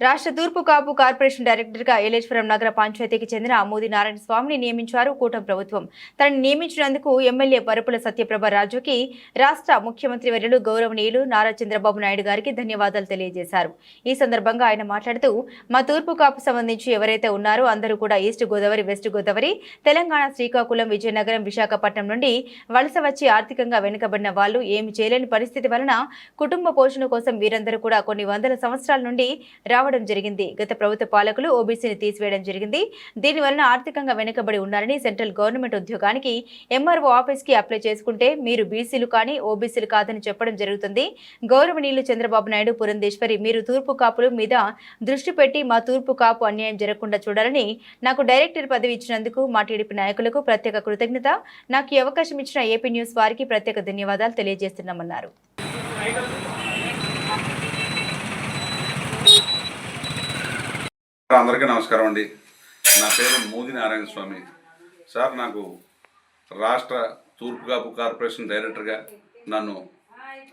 రాష్ట్ర తూర్పు కాపు కార్పొరేషన్ డైరెక్టర్గా ఏలేశ్వరం నగర పంచాయతీకి చెందిన మోదీ నారాయణ స్వామిని నియమించారు కూటమి ప్రభుత్వం. తనని నియమించినందుకు ఎమ్మెల్యే పరుపుల సత్యప్రభ రాజుకి రాష్ట్ర ముఖ్యమంత్రి వర్యులు గౌరవనీయులు నారా చంద్రబాబు నాయుడు గారికి ధన్యవాదాలు తెలియజేశారు. ఈ సందర్భంగా ఆయన మాట్లాడుతూ మా తూర్పు కాపు సంబంధించి ఎవరైతే ఉన్నారో అందరూ కూడా ఈస్ట్ గోదావరి వెస్ట్ గోదావరి తెలంగాణ శ్రీకాకుళం విజయనగరం విశాఖపట్నం నుండి వలస వచ్చి ఆర్థికంగా వెనుకబడిన వాళ్ళు ఏమి చేయలేని పరిస్థితి వలన కుటుంబ పోషణ కోసం వీరందరూ కూడా కొన్ని వందల సంవత్సరాల నుండి రావ రావడం జరిగింది. గత ప్రభుత్వ పాలకులు ఓబీసీని తీసివేయడం జరిగింది. దీనివలన ఆర్థికంగా వెనుకబడి ఉన్నారని సెంట్రల్ గవర్నమెంట్ ఉద్యోగానికి ఎంఆర్ఓ ఆఫీస్కి అప్లై చేసుకుంటే మీరు బీసీలు కానీ ఓబీసీలు కాదని చెప్పడం జరుగుతుంది. గౌరవనీయులు చంద్రబాబు నాయుడు పురంధేశ్వరి మీరు తూర్పు కాపులు మీద దృష్టి పెట్టి మా తూర్పు కాపు అన్యాయం జరగకుండా చూడాలని నాకు డైరెక్టర్ పదవి ఇచ్చినందుకు మా టీడీపీ నాయకులకు ప్రత్యేక కృతజ్ఞత. నాకు ఈ అవకాశం ఇచ్చిన ఏపీ న్యూస్ వారికి ప్రత్యేక ధన్యవాదాలు తెలియజేస్తున్నామన్నారు. అందరికీ నమస్కారం అండి. నా పేరు మోదీ నారాయణ స్వామి. సార్ నాకు రాష్ట్ర తూర్పుగాపు కార్పొరేషన్ డైరెక్టర్గా నన్ను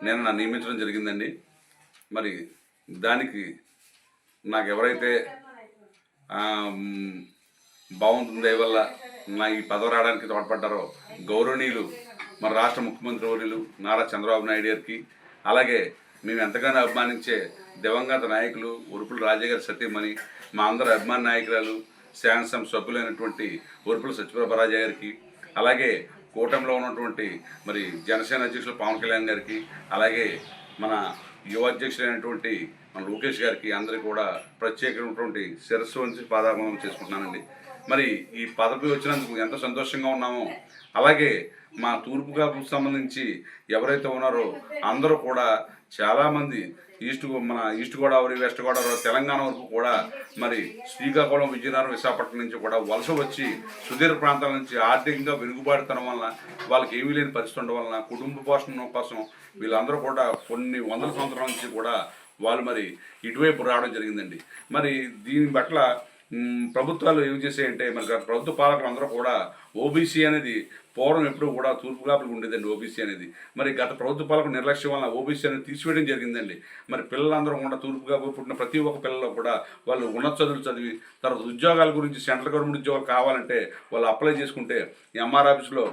నేను నన్ను నియమించడం జరిగిందండి. మరి దానికి నాకు ఎవరైతే ఆ, బాగుంటుంది వల్ల నా ఈ పదవి రావడానికి తోడ్పడ్డారో గౌరవనీయులు మన రాష్ట్ర ముఖ్యమంత్రి వర్యులు నారా చంద్రబాబు నాయుడు గారికి అలాగే మేము ఎంతగానో అభిమానించే దివంగత నాయకులు ఉరుపుల రాజాగారి సత్యమణి మా అందరు అభిమాన నాయకురాలు శాంసం సభ్యులైనటువంటి ఉరుపుల సత్యప్రభరాజ గారికి అలాగే కూటమిలో ఉన్నటువంటి మరి జనసేన అధ్యక్షులు పవన్ కళ్యాణ్ గారికి అలాగే మన యువ అధ్యక్షులైనటువంటి మన లోకేష్ గారికి అందరికీ కూడా ప్రత్యేకమైనటువంటి శిరస్సు వంచి పాదాభంగం చేసుకుంటున్నానండి. మరి ఈ పదవి వచ్చినందుకు ఎంత సంతోషంగా ఉన్నామో అలాగే మా తూర్పు కాపుకు సంబంధించి ఎవరైతే ఉన్నారో అందరూ కూడా చాలామంది ఈస్ట్ మన ఈస్ట్ గోదావరి వెస్ట్ గోదావరి తెలంగాణ వరకు కూడా మరి శ్రీకాకుళం విజయనగరం విశాఖపట్నం నుంచి కూడా వలస వచ్చి సుదీర్ఘ ప్రాంతాల నుంచి ఆర్థికంగా వెనుకబాటుతనం వలన వాళ్ళకి ఏమీ లేని పరిస్థితి ఉండడం వలన కుటుంబ పోషణ కోసం వీళ్ళందరూ కూడా కొన్ని వందల సంవత్సరాల నుంచి కూడా వాళ్ళు మరి ఇటువైపు రావడం జరిగిందండి. మరి దీని పట్ల ప్రభుత్వాలు ఏం చేసాయంటే మరి గత ప్రభుత్వ పాలకులు అందరూ కూడా ఓబీసీ అనేది పూర్వం ఎప్పుడు కూడా తూర్పు కాపులకు ఉండేదండి ఓబీసీ అనేది. మరి గత ప్రభుత్వ పాలకుల నిర్లక్ష్యం వల్ల ఓబీసీ అనేది తీసివేయడం జరిగిందండి. మరి పిల్లలందరూ కూడా తూర్పు కాపు పుట్టిన ప్రతి ఒక్క పిల్లలు కూడా వాళ్ళు ఉన్నత చదువులు చదివి తర్వాత ఉద్యోగాల గురించి సెంట్రల్ గవర్నమెంట్ ఉద్యోగాలు కావాలంటే వాళ్ళు అప్లై చేసుకుంటే ఎంఆర్ ఆఫీస్లో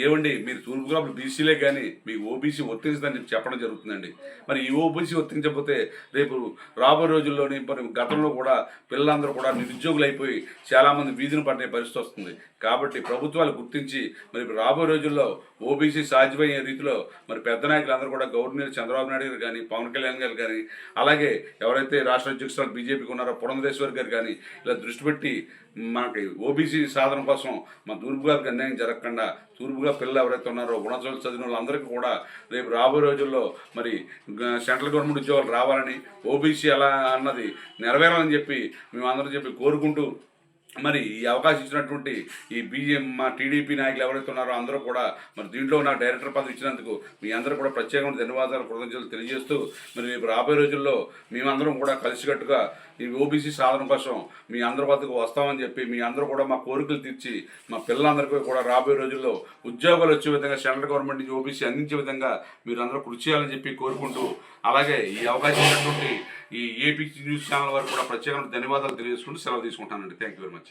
ఏమండి మీరు తూర్పు కాపులు బీసీలే కానీ మీకు ఓబీసీ వర్తించదని చెప్పడం జరుగుతుందండి. మరి ఈ ఓబీసీ వర్తించకపోతే రేపు రాబోయే రోజుల్లోని మరి గతంలో కూడా పిల్లలందరూ కూడా నిరుద్యోగులు అయిపోయి చాలామంది వీధిని పట్టే పరిస్థితి వస్తుంది. కాబట్టి ప్రభుత్వాలు గుర్తించి మరి రాబోయే రోజుల్లో ఓబీసీ సాధ్యమయ్యే రీతిలో మరి పెద్ద నాయకులందరూ కూడా గవర్నర్ చంద్రబాబు నాయుడు గారు కానీ పవన్ కళ్యాణ్ గారు కానీ అలాగే ఎవరైతే రాష్ట్ర అధ్యక్షులు బీజేపీకి ఉన్నారో పురంధేశ్వర్ గారు కానీ ఇలా దృష్టి పెట్టి మనకి ఓబీసీ సాధన కోసం మన తూర్పు అన్యాయం జరగకుండా తూర్పుగా పిల్లలు ఎవరైతే ఉన్నారో గుణచోలు చదివిన వాళ్ళందరికీ కూడా రేపు రాబోయే రోజుల్లో మరి గ- సెంట్రల్ గవర్నమెంట్ ఉద్యోగాలు రావాలని ఓబీసీ అలా అన్నది నెరవేరాలని చెప్పి మేమందరం చెప్పి కోరుకుంటూ మరి ఈ అవకాశం ఇచ్చినటువంటి ఈ బీజేపీ మా టీడీపీ నాయకులు ఎవరైతే ఉన్నారో అందరూ కూడా మరి దీంట్లో నా డైరెక్టర్ పదవి ఇచ్చినందుకు మీ అందరూ కూడా ప్రత్యేకమైన ధన్యవాదాలు కృతజ్ఞతలు తెలియజేస్తూ మరి రేపు రాబోయే రోజుల్లో మేమందరం కూడా కలిసికట్టుగా ఈ ఓబీసీ సాధన కోసం మీ అందరి వద్దకు వస్తామని చెప్పి మీ అందరూ కూడా మా కోరికలు తీర్చి మా పిల్లలందరికీ కూడా రాబోయే రోజుల్లో ఉద్యోగాలు వచ్చే విధంగా సెంట్రల్ గవర్నమెంట్ నుంచి ఓబీసీ అందించే విధంగా మీరు అందరూ కృషి చేయాలని చెప్పి కోరుకుంటూ అలాగే ఈ అవకాశం ఇచ్చినటువంటి ఈ ఏపీ న్యూస్ ఛానల్ వారికి కూడా ప్రత్యేకమైన ధన్యవాదాలు తెలియజేసుకుంటూ సెలవు తీసుకుంటానండి. Thank you very much